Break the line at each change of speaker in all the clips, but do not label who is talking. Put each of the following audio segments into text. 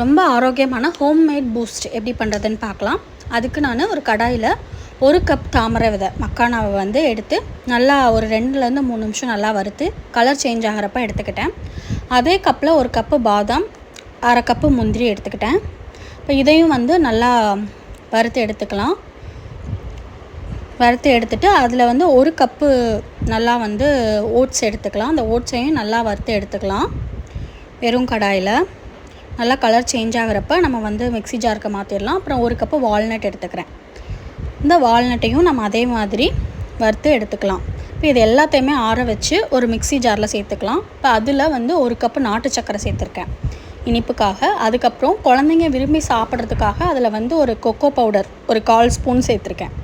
ரொம்ப ஆரோக்கியமான homemade boost எப்படி பண்ணுறதுன்னு பார்க்கலாம். அதுக்கு நான் ஒரு கடாயில் ஒரு கப் தாமரை விதை மக்கானாவை வந்து எடுத்து நல்லா ஒரு ரெண்டுலேருந்து மூணு நிமிஷம் நல்லா வறுத்து கலர் சேஞ்ச் ஆகிறப்ப எடுத்துக்கிட்டேன். அதே கப்பில் ஒரு கப்பு பாதாம் அரை கப்பு முந்திரி எடுத்துக்கிட்டேன். இப்போ இதையும் வந்து நல்லா வறுத்து எடுத்துக்கலாம். வறுத்து எடுத்துட்டு அதில் வந்து ஒரு கப்பு நல்லா வந்து ஓட்ஸ் எடுத்துக்கலாம். அந்த ஓட்ஸையும் நல்லா வறுத்து எடுத்துக்கலாம். வெறும் கடாயில். நல்லா கலர் சேஞ்ச் ஆகிறப்ப நம்ம வந்து மிக்ஸி ஜாருக்கு மாற்றிடலாம் அப்புறம் ஒரு கப்பு வால்நட் எடுத்துக்கிறேன். இந்த வால்நட்டையும் நம்ம அதே மாதிரி வறுத்து எடுத்துக்கலாம். இப்போ இது எல்லாத்தையுமே ஆற வச்சு ஒரு மிக்ஸி ஜாரில் சேர்த்துக்கலாம். இப்போ அதில் வந்து ஒரு கப்பு நாட்டு சக்கரை சேர்த்துருக்கேன். இனிப்புக்காக. அதுக்கப்புறம் குழந்தைங்க விரும்பி சாப்பிட்றதுக்காக அதில் வந்து ஒரு கொக்கோ பவுடர் ஒரு கால் ஸ்பூன் சேர்த்துருக்கேன்.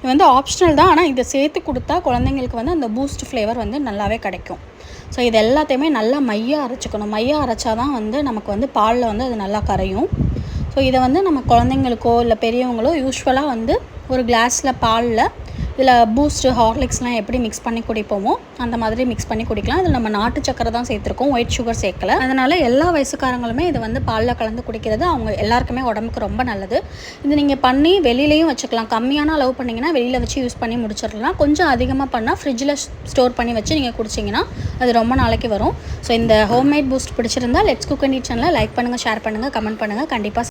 இது வந்து ஆப்ஷனல் தான் ஆனால் இதை சேர்த்து கொடுத்தா குழந்தைங்களுக்கு வந்து அந்த பூஸ்ட் ஃப்ளேவர் வந்து நல்லாவே கிடைக்கும். ஸோ இது எல்லாத்தையுமே நல்லா மையாக அரைச்சிக்கணும். மையாக அரைச்சா தான் வந்து நமக்கு வந்து பாலில் வந்து அது நல்லா கரையும். ஸோ இதை வந்து நம்ம குழந்தைங்களுக்கோ இல்லை பெரியவங்களோ யூஸ்வலாக வந்து ஒரு கிளாஸில் பாலில் இதில் பூஸ்ட்டு ஹார்லிக்ஸ்லாம் எப்படி மிக்ஸ் பண்ணி குடிப்போமோ அந்த மாதிரி மிக்ஸ் பண்ணி குடிக்கலாம். இதில் நம்ம நாட்டு சக்கரை தான் சேர்த்துருக்கோம். ஒயிட் சுகர் சேர்க்கல. அதனால் எல்லா வயசுக்காரங்களுமே இது வந்து பாலில் கலந்து குடிக்கிறது அவங்க எல்லாருக்குமே உடம்புக்கு ரொம்ப நல்லது. இது நீங்கள் பண்ணி வெளியிலையும் வச்சுக்கலாம். கம்மியான அளவு பண்ணிங்கன்னா வெளியில் வச்சு யூஸ் பண்ணி முடிச்சிடலாம். கொஞ்சம் அதிகமாக பண்ணால் ஃப்ரிட்ஜில் ஸ்டோர் பண்ணி வச்சு நீங்கள் குடிச்சிங்கன்னா அது ரொம்ப நாளைக்கு வரும். ஸோ இந்த ஹோம்மேட் பூஸ்ட் பிடிச்சிருந்தா லெட்ஸ் குக் அண்ட் சேனலை லைக் பண்ணுங்கள் ஷேர் பண்ணுங்கள் கமெண்ட் பண்ணுங்கள் கண்டிப்பாக